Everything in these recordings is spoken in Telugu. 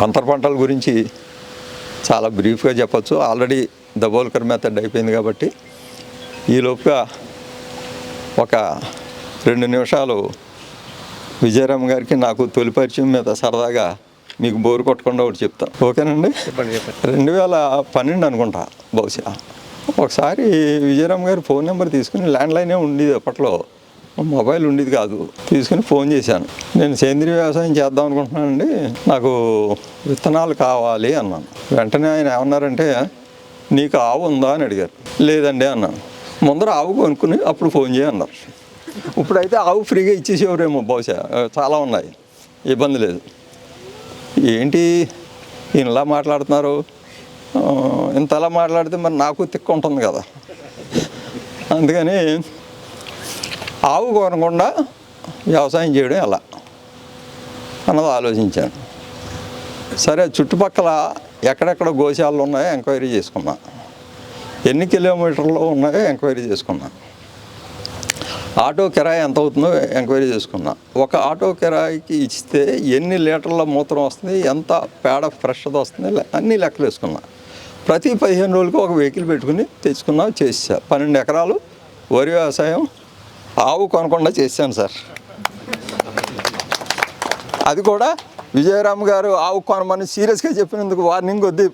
అంతర పంటల గురించి చాలా బ్రీఫ్గా చెప్పొచ్చు. ఆల్రెడీ దబోల్కర్ మెథడ్ అయిపోయింది కాబట్టి ఈ లోపుగా ఒక రెండు నిమిషాలు విజయరామ్ గారికి నాకు తొలి పరిచయం మీద సరదాగా మీకు బోరు కొట్టకుండా ఒకటి చెప్తా. ఓకేనండి? రెండు వేల పన్నెండు అనుకుంటా బహుశా. ఒకసారి విజయరామ్ గారి ఫోన్ నెంబర్ తీసుకుని ల్యాండ్లైనే ఉండేది అప్పట్లో. మొబైల్ ఉండేది కాదు. తీసుకుని ఫోన్ చేశాను. నేను సేంద్రియ వ్యవసాయం చేద్దాం అనుకుంటున్నానండి. నాకు విత్తనాలు కావాలి అన్నాను. వెంటనే ఆయన ఏమన్నారంటే నీకు ఆవు ఉందా? అని అడిగారు. లేదండి అన్నాను. ముందర ఆవు కొనుక్కుని అప్పుడు ఫోన్ చేయన్నారు ఇప్పుడైతే ఆవు ఫ్రీగా ఇచ్చేసేవారేమో బహుశా. చాలా ఉన్నాయి. ఇబ్బంది లేదు. ఏంటి? ఈయన ఇలా మాట్లాడుతున్నారు ఇంతలా మాట్లాడితే మరి నాకు తిక్క ఉంటుంది కదా. అందుకని ఆవు కొనకుండా వ్యవసాయం చేయడం ఎలా అన్నది ఆలోచించాను. సరే చుట్టుపక్కల ఎక్కడెక్కడ గోశాలలు ఉన్నాయో ఎంక్వైరీ చేసుకున్నా. ఎన్ని కిలోమీటర్లు ఉన్నాయో ఎంక్వైరీ చేసుకున్నా. ఆటో కిరాయి ఎంత అవుతుందో ఎంక్వైరీ చేసుకున్నా. ఒక ఆటో కిరాయికి ఇస్తే ఎన్ని లీటర్ల మూత్రం వస్తుంది ఎంత పేడ ఫ్రెష్ది వస్తుంది లే- అన్నీ లెక్కలు వేసుకున్నా. ప్రతి పదిహేను రోజులకు ఒక వెహికల్ పెట్టుకుని తెచ్చుకున్నా చేసా పన్నెండు ఎకరాలు వరి వ్యవసాయం ఆవు కొనకుండా చేశాను సార్. అది కూడా విజయరామ్ గారు ఆవు కొనమని సీరియస్గా చెప్పినందుకు వార్నింగ్ కొద్ది.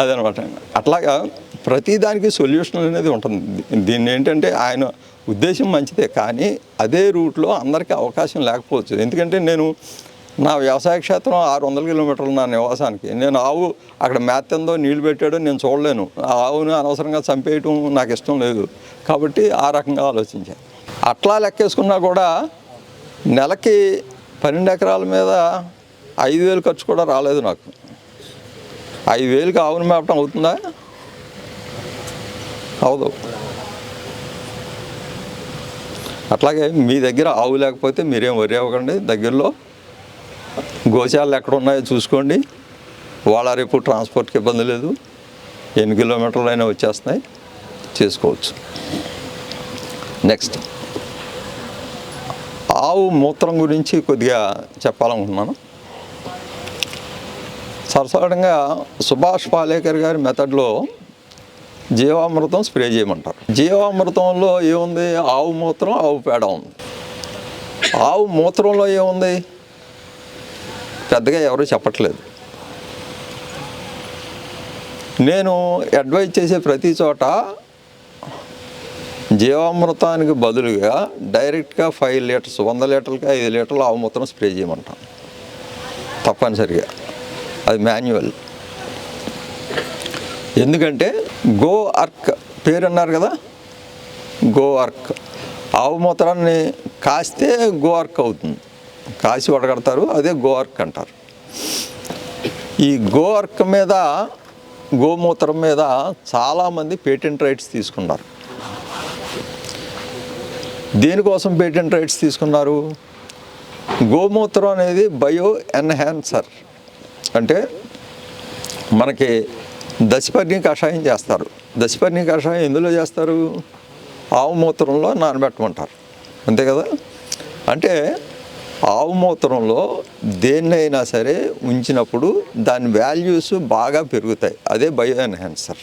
అదనమాట. అట్లాగా ప్రతిదానికి సొల్యూషన్ అనేది ఉంటుంది. దీన్ని ఏంటంటే ఆయన ఉద్దేశం మంచిదే కానీ అదే రూట్లో అందరికీ అవకాశం లేకపోవచ్చు. ఎందుకంటే నేను నా వ్యవసాయ క్షేత్రం ఆరు వందల కిలోమీటర్లు నా నివాసానికి. నేను ఆవు అక్కడ మేత్తందో నీళ్ళు పెట్టాడో నేను చూడలేను. ఆ ఆవును అనవసరంగా చంపేయటం నాకు ఇష్టం లేదు. కాబట్టి ఆ రకంగా ఆలోచించాను అట్లా లెక్కేసుకున్నా కూడా నెలకి పన్నెండు ఎకరాల మీద ఐదు వేలు ఖర్చు కూడా రాలేదు నాకు. ఐదు వేలకి ఆవును మేపటం అవుతుందా? అవదు అట్లాగే మీ దగ్గర ఆవు లేకపోతే మీరేం వరి అవ్వకండి దగ్గరలో. గోశాలలు ఎక్కడ ఉన్నాయో చూసుకోండి. వాళ్ళ రేపు ట్రాన్స్పోర్ట్కి ఇబ్బంది లేదు. ఎన్ని కిలోమీటర్లు అయినా వచ్చేస్తున్నాయి. చేసుకోవచ్చు. నెక్స్ట్. ఆవు మూత్రం గురించి కొద్దిగా చెప్పాలనుకుంటున్నాను. సరసడంగా సుభాష్ పాలేకర్ గారి మెథడ్లో జీవామృతం స్ప్రే చేయమంటారు. జీవామృతంలో ఏముంది? ఆవు మూత్రం ఆవు పేడ ఉంది. ఆవు మూత్రంలో ఏముంది? పెద్దగా ఎవరూ చెప్పట్లేదు. నేను అడ్వైజ్ చేసే ప్రతి చోట జీవామృతానికి బదులుగా డైరెక్ట్గా ఫైవ్ లీటర్స్ వంద లీటర్లకి ఐదు లీటర్లు ఆవుమూత్రం స్ప్రే చేయమంటాను తప్పనిసరిగా. అది మాన్యువల్. ఎందుకంటే గో అర్క్ పేరు అన్నారు కదా? గో అర్క్. ఆవు మూత్రాన్ని కాస్తే గో అర్క్ అవుతుంది. కాసి వడగడతారు అదే గోవర్క్ అంటారు. ఈ గోవర్క్ మీద గోమూత్రం మీద చాలామంది పేటెంట్ రైట్స్ తీసుకున్నారు. దేనికోసం పేటెంట్ రైట్స్ తీసుకున్నారు? గోమూత్రం అనేది బయో ఎన్హాన్సర్. అంటే మనకి దశపర్ణి కషాయం చేస్తారు. దశపర్ణి కషాయం ఎందులో చేస్తారు? ఆవు మూత్రంలో నానబెట్టమంటారు. అంతే కదా? అంటే ఆవు మూత్రంలో దేన్నైనా సరే ఉంచినప్పుడు దాని వాల్యూస్ బాగా పెరుగుతాయి. అదే బయో ఎన్హాన్సర్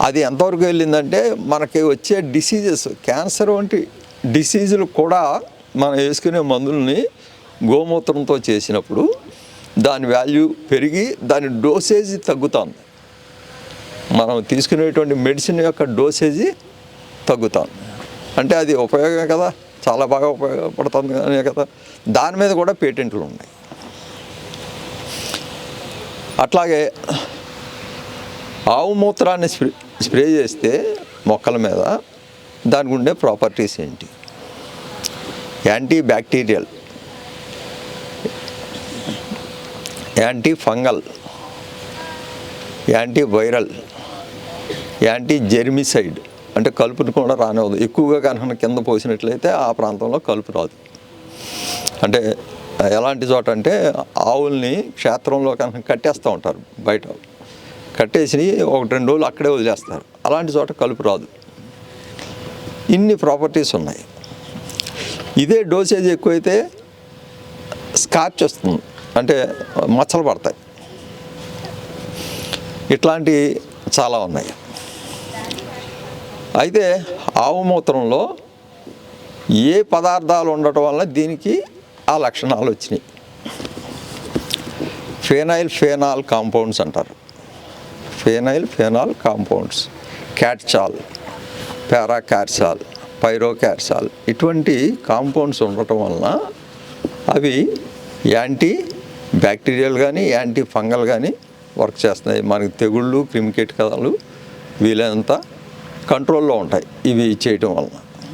అది ఎంతవరకు వెళ్ళిందంటే మనకి వచ్చే డిసీజెస్ క్యాన్సర్ వంటి డిసీజులు కూడా మనం వేసుకునే మందుల్ని గోమూత్రంతో చేసినప్పుడు దాని వాల్యూ పెరిగి దాని డోసేజీ తగ్గుతుంది. మనం తీసుకునేటువంటి మెడిసిన్ యొక్క డోసేజీ తగ్గుతుంది. అంటే అది ఉపయోగమే కదా? చాలా బాగా ఉపయోగపడుతుంది అనే కదా. దాని మీద కూడా పేటెంట్లు ఉన్నాయి. అట్లాగే ఆవు మూత్రాన్ని స్ప్రే స్ప్రే చేస్తే మొక్కల మీద దానికి ఉండే ప్రాపర్టీస్ ఏంటి? Anti bacterial anti fungal anti viral anti germicide అంటే కలుపుని కూడా రానివ్వదు. ఎక్కువగా కనుక కింద పోసినట్లయితే ఆ ప్రాంతంలో కలుపు రాదు. అంటే ఎలాంటి చోట అంటే ఆవుల్ని క్షేత్రంలో కనుక కట్టేస్తూ ఉంటారు బయట. కట్టేసి ఒకటి రెండు రోజులు అక్కడే వదిలేస్తారు. అలాంటి చోట కలుపు రాదు. ఇన్ని ప్రాపర్టీస్ ఉన్నాయి. ఇదే డోసేజ్ ఎక్కువైతే స్కార్చ్ వస్తుంది. అంటే మచ్చలు పడతాయి. ఇట్లాంటివి చాలా ఉన్నాయి. అయితే ఆవు మూత్రంలో ఏ పదార్థాలు ఉండటం వల్ల దీనికి ఆ లక్షణాలు వచ్చినాయి. ఫేనైల్ ఫేనాల్ కాంపౌండ్స్ అంటారు. ఫేనైల్ ఫేనాల్ కాంపౌండ్స్. క్యాట్చాల్ పారాకార్సాల్ పైరోకార్సాల్ ఇటువంటి కాంపౌండ్స్ ఉండటం వలన అవి యాంటీ బ్యాక్టీరియల్ కానీ యాంటీ ఫంగల్ కానీ వర్క్ చేస్తున్నాయి. మనకి తెగుళ్ళు క్రిమికీటకాలు వీలైనంత కంట్రోల్లో ఉంటాయి ఇవి చేయటం వలన.